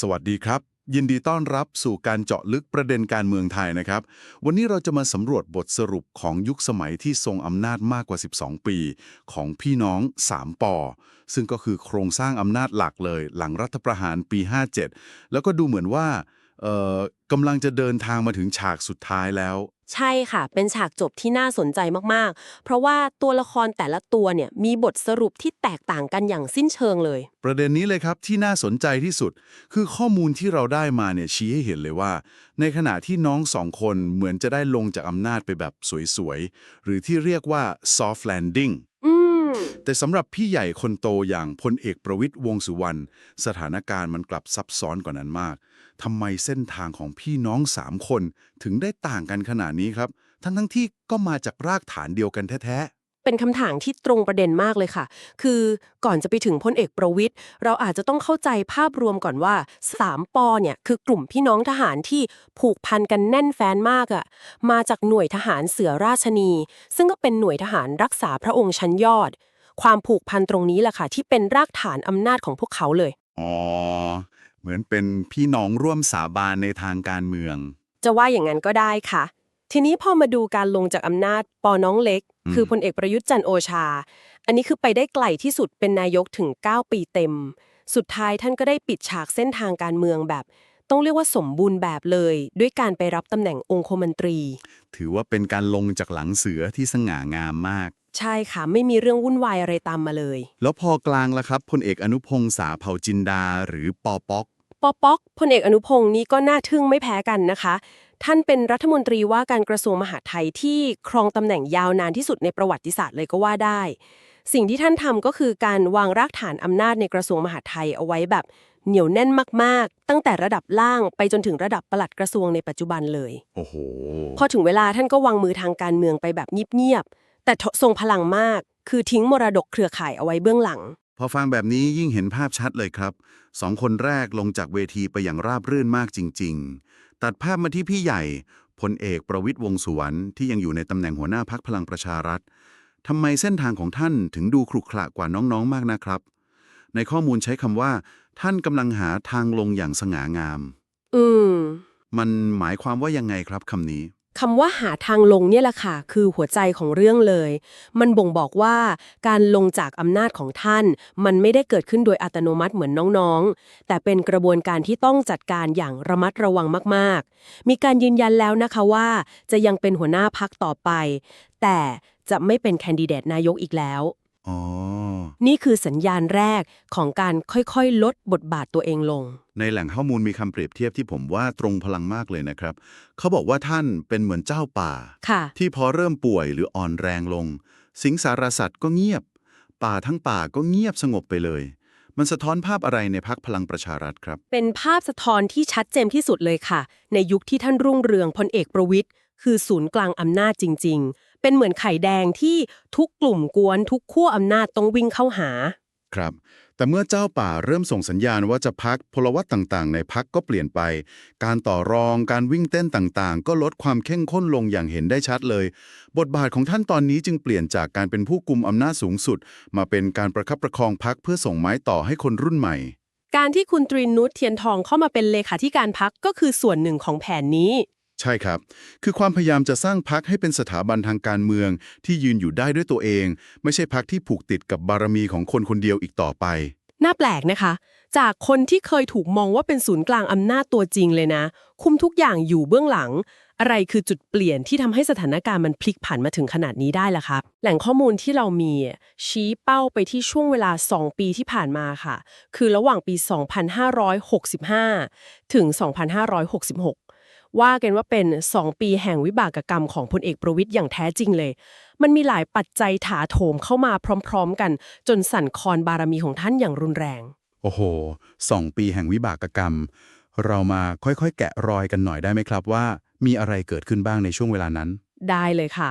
สวัสดีครับ ยินดีต้อนรับสู่การเจาะลึกประเด็นการเมืองไทยนะครับ วันนี้เราจะมาสำรวจบทสรุปของยุคสมัยที่ทรงอำนาจมากกว่า 12 ปี ของพี่น้อง 3ปอซึ่งก็คือโครงสร้างอำนาจหลักเลย หลังรัฐประหารปี 57 แล้วก็ดูเหมือนว่า เอ่อกำลังจะเดินทางมาถึงฉากสุดท้ายแล้ว ใช่ค่ะ เป็นฉากจบที่น่าสนใจมากๆ เพราะว่าตัวละครแต่ละตัวเนี่ยมีบทสรุปที่แตกต่างกันอย่างสิ้นเชิงเลย ประเด็นนี้เลยครับที่น่าสนใจที่สุด คือข้อมูลที่เราได้มาเนี่ยชี้ให้เห็นเลยว่า ในขณะที่น้องสองคนเหมือนจะได้ลงจากอำนาจไปแบบสวยๆ หรือที่เรียกว่า soft landing อืม แต่สำหรับพี่ใหญ่คนโตอย่างพลเอกประวิตยวงษ์สุวรรณสถานการณ์มันกลับซับซ้อนกว่านั้นมากทำไมเส้นทางของพี่น้องสามคนถึงได้ต่างกันขนาดนี้ครับ ทั้งทั้งๆที่ก็มาจากรากฐานเดียวกันแท้เป็นคำถามที่ตรงประเด็นมากเลยค่ะ คือก่อนจะไปถึงพลเอกประวิตยเราอาจจะต้องเข้าใจภาพรวมก่อนว่า 3ปอเนี่ยคือกลุ่มพี่น้องทหารที่ผูกพันกันแน่นแฟนมากอะ่ะ มาจากหน่วยทหารเสือราชนี ซึ่งก็เป็นหน่วยทหารรักษาพระองค์ชั้นยอด ความผูกพันตรงนี้แหละค่ะ ที่เป็นรากฐานอำนาจของพวกเขาเลยๆอ๋อ เหมือนเป็นพี่น้องร่วมสาบานในทางการเมือง จะว่าอย่างนั้นก็ได้ค่ะ ทีนี้พอมาดูการลงจากอำนาจปอน้องเล็กอืมคือพลเอกประยุทธ์จันทร์โอชา อันนี้คือไปได้ไกลที่สุดเป็นนายกถึง 9 ปีเต็ม สุดท้ายท่านก็ได้ปิดฉากเส้นทางการเมืองแบบต้องเรียกว่าสมบูรณ์แบบเลย ด้วยการไปรับตำแหน่งองคมนตรี ถือว่าเป็นการลงจากหลังเสือที่สง่างามมาก ใช่ค่ะ ไม่มีเรื่องวุ่นวายอะไรตามมาเลย แล้วพอกลางละครับพลเอกอนุพงษ์สาเผ่าจินดาหรือปอป๊อก ปอป๊อกพลเอกอนุพงศ์นี่ก็น่าทึ่งไม่แพ้กันนะคะ ท่านเป็นรัฐมนตรีว่าการกระทรวงมหาดไทยที่ครองตำแหน่งยาวนานที่สุดในประวัติศาสตร์เลยก็ว่าได้ สิ่งที่ท่านทำก็คือการวางรากฐานอำนาจในกระทรวงมหาดไทยเอาไว้แบบเหนียวแน่นมาก ๆ ตั้งแต่ระดับล่างไปจนถึงระดับปลัดกระทรวงในปัจจุบันเลย โอ้โห พอถึงเวลาท่านก็วางมือทางการเมืองไปแบบเงียบ ๆ แต่ทรงพลังมาก คือทิ้งมรดกเครือข่ายเอาไว้เบื้องหลัง พอฟังแบบนี้ยิ่งเห็นภาพชัดเลยครับ สองคนแรกลงจากเวทีไปอย่างราบรื่นมากจริง ๆ ตัดภาพมาที่พี่ใหญ่พลเอกประวิตยวงษ์สุวรรณที่ยังอยู่ในตำแหน่งหัวหน้าพักพลังประชารัฐทำไมเส้นทางของท่านถึงดูขรุขระกว่าน้องๆมากนะครับ ในข้อมูลใช้คำว่า ท่านกำลังหาทางลงอย่างสง่างาม อืม มันหมายความว่ายังไงครับคำนี้ คำว่าหาทางลงเนี่ยแหละค่ะ คือหัวใจของเรื่องเลย มันบ่งบอกว่าการลงจากอำนาจของท่าน มันไม่ได้เกิดขึ้นโดยอัตโนมัติเหมือนน้องๆ แต่เป็นกระบวนการที่ต้องจัดการอย่างระมัดระวังมากๆ มีการยืนยันแล้วนะคะว่า จะยังเป็นหัวหน้าพักต่อไป แต่จะไม่เป็นแคนดิเดตนายกอีกแล้วอ๋อ นี่คือสัญญาณแรกของการค่อยๆ ลดบทบาทตัวเองลง ในแหล่งข้อมูลมีคำเปรียบเทียบที่ผมว่าตรงพลังมากเลยนะครับ เขาบอกว่าท่านเป็นเหมือนเจ้าป่า ค่ะ ที่พอเริ่มป่วยหรืออ่อนแรงลง สิงสารสัตว์ก็เงียบ ป่าทั้งป่าก็เงียบสงบไปเลย มันสะท้อนภาพอะไรในพักพลังประชารัฐครับ เป็นภาพสะท้อนที่ชัดเจนที่สุดเลยค่ะ ในยุคที่ท่านรุ่งเรืองพลเอกประวิทย์คือศูนย์กลางอำนาจจริง ๆ เป็นเหมือนไข่แดงที่ทุกกลุ่มกวนทุกขั้วอำนาจต้องวิ่งเข้าหา ครับ แต่เมื่อเจ้าป่าเริ่มส่งสัญญาณว่าจะพักพลวัตต่างๆ ในพักก็เปลี่ยนไป การต่อรองการวิ่งเต้นต่างๆ ก็ลดความเข้มข้นลงอย่างเห็นได้ชัดเลย บทบาทของท่านตอนนี้จึงเปลี่ยนจากการเป็นผู้กุมอำนาจสูงสุด มาเป็นการประคับประคองพักเพื่อส่งไม้ต่อให้คนรุ่นใหม่การที่คุณตรีนุชเทียนทองเข้ามาเป็นเลขาธิการพักก็คือส่วนหนึ่งของแผนนี้ ใช่ครับ คือความพยายามจะสร้างพักให้เป็นสถาบันทางการเมือง ที่ยืนอยู่ได้ด้วยตัวเอง ไม่ใช่พักที่ผูกติดกับบารมีของคนคนเดียวอีกต่อไป น่าแปลกนะคะ จากคนที่เคยถูกมองว่าเป็นศูนย์กลางอำนาจตัวจริงเลยนะ คุมทุกอย่างอยู่เบื้องหลัง อะไรคือจุดเปลี่ยนที่ทำให้สถานการณ์มันพลิกผันมาถึงขนาดนี้ได้ล่ะครับ แหล่งข้อมูลที่เรามีชี้เป้าไปที่ช่วงเวลา 2 ปีที่ผ่านมาค่ะ คือระหว่างปี 2565 ถึง 2566 ว่ากันว่าเป็น 2 ปีแห่งวิบากกรรมของพลเอกประวิทย์อย่างแท้จริงเลย มันมีหลายปัจจัยถาโถมเข้ามาพร้อม ๆ กัน จนสั่นคลอนบารมีของท่านอย่างรุนแรง โอ้โหสองปีแห่งวิบากกรรม เรามาค่อยๆ แกะรอยกันหน่อยได้ไหมครับว่า มีอะไรเกิดขึ้นบ้างในช่วงเวลานั้นได้เลยค่ะ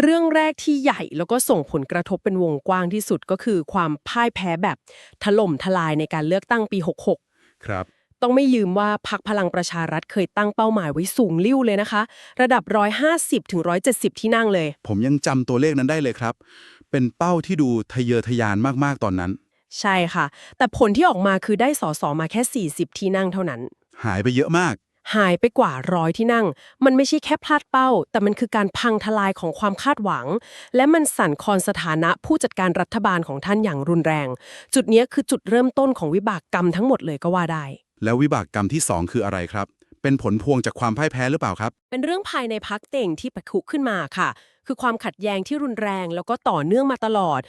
เรื่องแรกที่ใหญ่แล้วก็ส่งผลกระทบเป็นวงกว้างที่สุดก็คือความพ่ายแพ้แบบถล่มทลายในการเลือกตั้งปี 66 ครับ ต้องไม่ยืมว่าพักพลังประชารัฐเคยตั้งเป้าหมายไว้สูงลิ่วเลยนะคะ ระดับ 150ถึง170 ที่นั่งเลย ผมยังจำตัวเลขนั้นได้เลยครับ เป็นเป้าที่ดูทะเยอทะยานมากๆตอนนั้น ใช่ค่ะ แต่ผลที่ออกมาคือได้สสมาแค่ 40 ที่นั่งเท่านั้น หายไปเยอะมาก หายไปกว่าร้อยที่นั่ง มันไม่ใช่แค่พลาดเป้า แต่มันคือการพังทลายของความคาดหวัง และมันสั่นคลอนสถานะผู้จัดการรัฐบาลของท่านอย่างรุนแรง จุดเนี้ยคือจุดเริ่มต้นของวิบากกรรมทั้งหมดเลยก็ว่าได้ แล้ววิบากกรรมที่ 2 คืออะไรครับ เป็นผลพวงจากความพ่ายแพ้หรือเปล่าครับ เป็นเรื่องภายในพักเต่งที่ปะทุขึ้นมาค่ะ คือความขัดแย้งที่รุนแรง แล้วก็ต่อเนื่องมาตลอด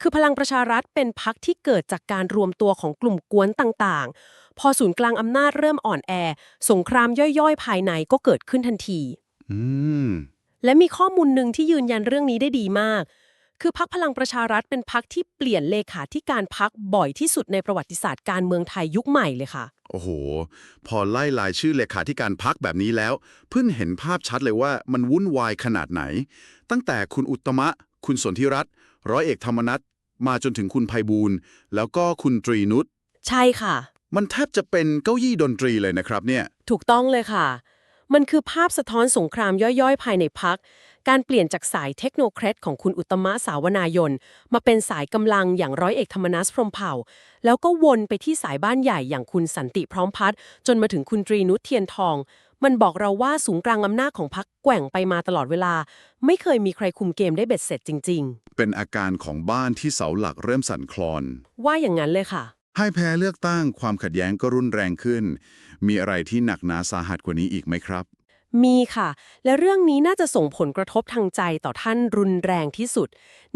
คือพลังประชารัฐเป็นพักที่เกิดจากการรวมตัวของกลุ่มกวนต่างๆ พอศูนย์กลางอำนาจเริ่มอ่อนแอ สงครามย่อยๆ ภายในก็เกิดขึ้นทันที อืม และมีข้อมูลหนึ่งที่ยืนยันเรื่องนี้ได้ดีมาก คือพักพลังประชารัฐเป็นพักที่เปลี่ยนเลขาธิการพักบ่อยที่สุดในประวัติศาสตร์การเมืองไทยยุคใหม่เลยค่ะ โอ้โห พอไล่ลายชื่อเลขาธิการพักแบบนี้แล้ว เพิ่งเห็นภาพชัดเลยว่ามันวุ่นวายขนาดไหน ตั้งแต่คุณอุตตมะ คุณสนธิรัตน์ร้อยเอกธรรมนัฐมาจนถึงคุณไพบูลย์แล้วก็คุณตรีนุชใช่ค่ะ มันแทบจะเป็นเก้าอี้ดนตรีเลยนะครับเนี่ย ถูกต้องเลยค่ะ มันคือภาพสะท้อนสงครามย่อยๆ ภายในพัก การเปลี่ยนจากสายเทคโนแครตของคุณอุตตมะสาวนายน มาเป็นสายกำลังอย่างร้อยเอกธรรมนัสพรหมเผ่า แล้วก็วนไปที่สายบ้านใหญ่อย่างคุณสันติพร้อมพัฒน์จนมาถึงคุณตรีนุชเทียนทอง มันบอกเราว่าสูงกลางอำนาจของพักแกว่งไปมาตลอดเวลา ไม่เคยมีใครคุมเกมได้เบ็ดเสร็จจริงเป็นอาการของบ้านที่เสาหลักเริ่มสั่นคลอนๆว่าอย่างนั้นเลยค่ะ ให้แพ้เลือกตั้งความขัดแย้งก็รุนแรงขึ้น มีอะไรที่หนักหนาสาหัสกว่านี้อีกไหมครับ มีค่ะ และเรื่องนี้น่าจะส่งผลกระทบทางใจต่อท่านรุนแรงที่สุด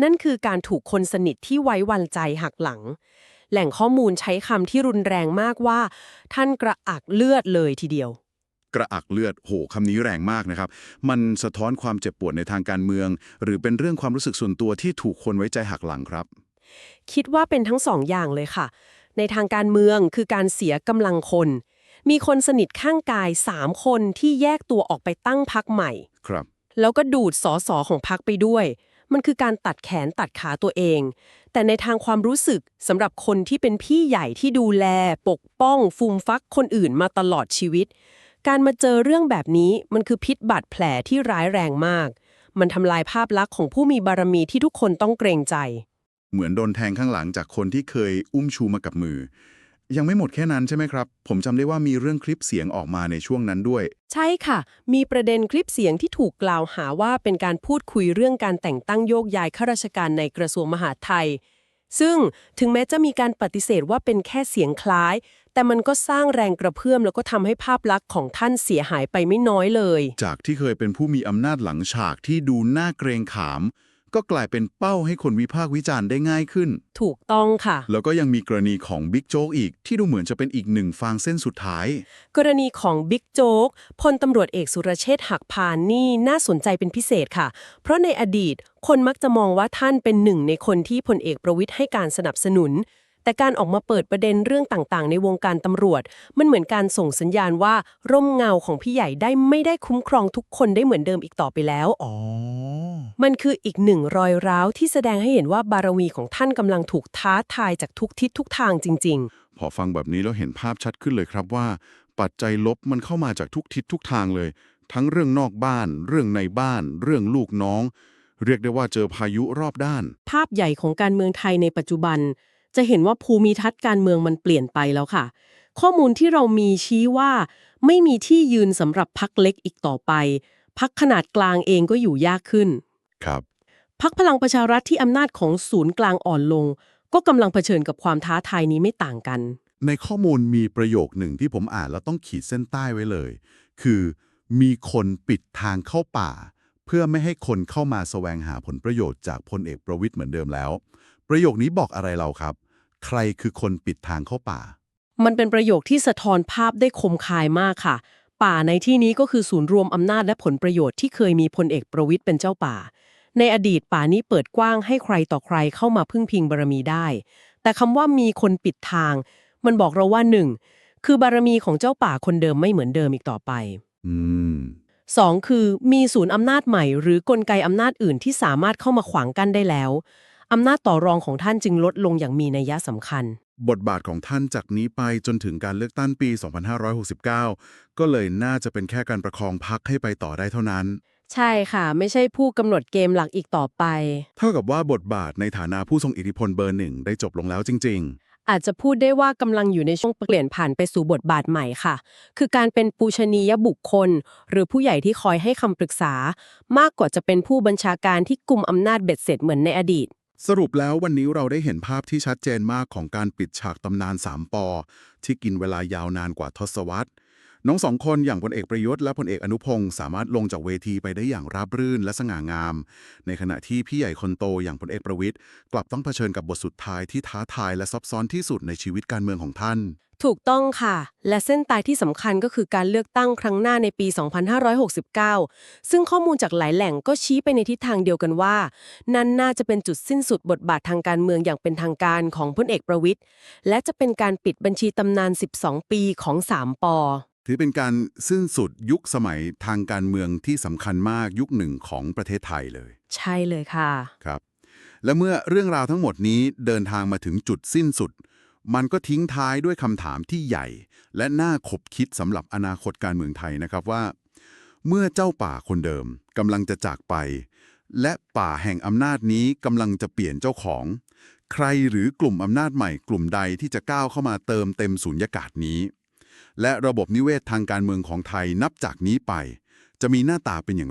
นั่นคือการถูกคนสนิทที่ไว้วันใจหักหลัง แหล่งข้อมูลใช้คำที่รุนแรงมากว่า ท่านกระอักเลือดเลยทีเดียว กระอักเลือดโหคำนี้แรงมากนะครับ มันสะท้อนความเจ็บปวดในทางการเมือง หรือเป็นเรื่องความรู้สึกส่วนตัวที่ถูกคนไว้ใจหักหลังครับ คิดว่าเป็นทั้งสองอย่างเลยค่ะ ในทางการเมืองคือการเสียกำลังคน มีคนสนิทข้างกาย 3 คนที่แยกตัวออกไปตั้งพักใหม่ ครับ แล้วก็ดูดสอสอของพักไปด้วย มันคือการตัดแขนตัดขาตัวเอง แต่ในทางความรู้สึกสำหรับคนที่เป็นพี่ใหญ่ที่ดูแล ปกป้อง ฟูมฟักคนอื่นมาตลอดชีวิต การมาเจอเรื่องแบบนี้มันคือพิษบาดแผลที่ร้ายแรงมาก มันทำลายภาพลักษณ์ของผู้มีบารมีที่ทุกคนต้องเกรงใจ เหมือนโดนแทงข้างหลังจากคนที่เคยอุ้มชูมากับมือ ยังไม่หมดแค่นั้นใช่ไหมครับ ผมจำได้ว่ามีเรื่องคลิปเสียงออกมาในช่วงนั้นด้วย ใช่ค่ะ มีประเด็นคลิปเสียงที่ถูกกล่าวหาว่าเป็นการพูดคุยเรื่องการแต่งตั้งโยกย้ายข้าราชการในกระทรวงมหาดไทย ซึ่งถึงแม้จะมีการปฏิเสธว่าเป็นแค่เสียงคล้าย แต่มันก็สร้างแรงกระเพื่อมแล้วก็ทำให้ภาพลักษณ์ของท่านเสียหายไปไม่น้อยเลย จากที่เคยเป็นผู้มีอำนาจหลังฉากที่ดูน่าเกรงขาม ก็กลายเป็นเป้าให้คนวิพากษ์วิจารณ์ได้ง่ายขึ้น ถูกต้องค่ะ แล้วก็ยังมีกรณีของบิ๊กโจ๊กอีกที่ดูเหมือนจะเป็นอีกหนึ่งฟางเส้นสุดท้าย กรณีของบิ๊กโจ๊กพลตำรวจเอกสุรเชษฐ์หักพานนี่น่าสนใจเป็นพิเศษค่ะ เพราะในอดีตคนมักจะมองว่าท่านเป็นหนึ่งในคนที่พลเอกประวิทย์ให้การสนับสนุน แต่การออกมาเปิดประเด็นเรื่องต่างๆ ในวงการตำรวจ มันเหมือนการส่งสัญญาณว่า ร่มเงาของพี่ใหญ่ได้ไม่ได้คุ้มครองทุกคนได้เหมือนเดิมอีกต่อไปแล้ว อ๋อ มันคืออีกหนึ่งรอยร้าวที่แสดงให้เห็นว่าบารมีของท่านกำลังถูกท้าทายจากทุกทิศทุกทางจริง ๆ พอฟังแบบนี้แล้วเห็นภาพชัดขึ้นเลยครับว่า ปัจจัยลบมันเข้ามาจากทุกทิศทุกทางเลย ทั้งเรื่องนอกบ้าน เรื่องในบ้าน เรื่องลูกน้อง เรียกได้ว่าเจอพายุรอบด้าน ภาพใหญ่ของการเมืองไทยในปัจจุบัน จะเห็นว่าภูมิทัศน์การเมืองมันเปลี่ยนไปแล้วค่ะ ข้อมูลที่เรามีชี้ว่า ไม่มีที่ยืนสำหรับพักเล็กอีกต่อไปพักขนาดกลางเองก็อยู่ยากขึ้น ครับพักพลังประชารัฐที่อำนาจของศูนย์กลางอ่อนลง ก็กำลังเผชิญกับความท้าทายนี้ไม่ต่างกัน ในข้อมูลมีประโยคหนึ่งที่ผมอ่านแล้วต้องขีดเส้นใต้ไว้เลย คือ มีคนปิดทางเข้าป่า เพื่อไม่ให้คนเข้ามาแสวงหาผลประโยชน์จากพลเอกประวิตยเหมือนเดิมแล้ว ประโยคนี้บอกอะไรเราครับ ใครคือคนปิดทางเข้าป่า มันเป็นประโยคที่สะท้อนภาพได้คมคายมากค่ะ ป่าในที่นี้ก็คือศูนย์รวมอำนาจและผลประโยชน์ที่เคยมีพลเอกประวิตยเป็นเจ้าป่า ในอดีตป่านี้เปิดกว้างให้ใครต่อใครเข้ามาพึ่งพิงบารมีได้ แต่คำว่ามีคนปิดทาง มันบอกเราว่าหนึ่งคือบารมีของเจ้าป่าคนเดิมไม่เหมือนเดิมอีกต่อไปอืมสองคือมีศูนย์อำนาจใหม่หรือกลไกอำนาจอื่นที่สามารถเข้ามาขวางกั้นได้แล้ว อำนาจต่อรองของท่านจึงลดลงอย่างมีนัยสำคัญ บทบาทของท่านจากนี้ไปจนถึงการเลือกตั้งปี 2569 ก็เลยน่าจะเป็นแค่การประคองพักให้ไปต่อได้เท่านั้น ใช่ค่ะ ไม่ใช่ผู้กำหนดเกมหลักอีกต่อไป เท่ากับว่าบทบาทในฐานะผู้ทรงอิทธิพลเบอร์หนึ่งได้จบลงแล้วจริง ๆ อาจจะพูดได้ว่ากำลังอยู่ในช่วงเปลี่ยนผ่านไปสู่บทบาทใหม่ค่ะ คือการเป็นปูชนียบุคคล หรือผู้ใหญ่ที่คอยให้คำปรึกษา มากกว่าจะเป็นผู้บัญชาการที่กุมอำนาจเบ็ดเสร็จเหมือนในอดีต สรุปแล้ววันนี้เราได้เห็นภาพที่ชัดเจนมากของการปิดฉากตำนาน 3ปอที่กินเวลายาวนานกว่าทศวรรษ น้องสองคนอย่างพลเอกประยุทธ์และพลเอกอนุพงศ์สามารถลงจากเวทีไปได้อย่างราบรื่นและสง่างาม ในขณะที่พี่ใหญ่คนโตอย่างพลเอกประวิทย์กลับต้องเผชิญกับบทสุดท้ายที่ท้าทายและซับซ้อนที่สุดในชีวิตการเมืองของท่าน ถูกต้องค่ะ และเส้นตายที่สำคัญก็คือการเลือกตั้งครั้งหน้าในปี 2569 ซึ่งข้อมูลจากหลายแหล่งก็ชี้ไปในทิศทางเดียวกันว่า นั่นน่าจะเป็นจุดสิ้นสุดบทบาททางการเมืองอย่างเป็นทางการของพลเอกประวิทย์และจะเป็นการปิดบัญชีตำนาน 12 ปีของ 3ปอถือเป็นการสิ้นสุดยุคสมัยทางการเมืองที่สำคัญมากยุคหนึ่งของประเทศไทยเลย ใช่เลยค่ะ ครับ และเมื่อเรื่องราวทั้งหมดนี้เดินทางมาถึงจุดสิ้นสุด มันก็ทิ้งท้ายด้วยคำถามที่ใหญ่ และน่าขบคิดสำหรับอนาคตการเมืองไทยนะครับว่า เมื่อเจ้าป่าคนเดิมกำลังจะจากไป และป่าแห่งอำนาจนี้กำลังจะเปลี่ยนเจ้าของ ใครหรือกลุ่มอำนาจใหม่กลุ่มใดที่จะก้าวเข้ามาเติมเต็มสูญญากาศนี้ และระบบนิเวศทางการเมืองของไทยนับจากนี้ไป จะมีหน้าตาเป็นอย่าง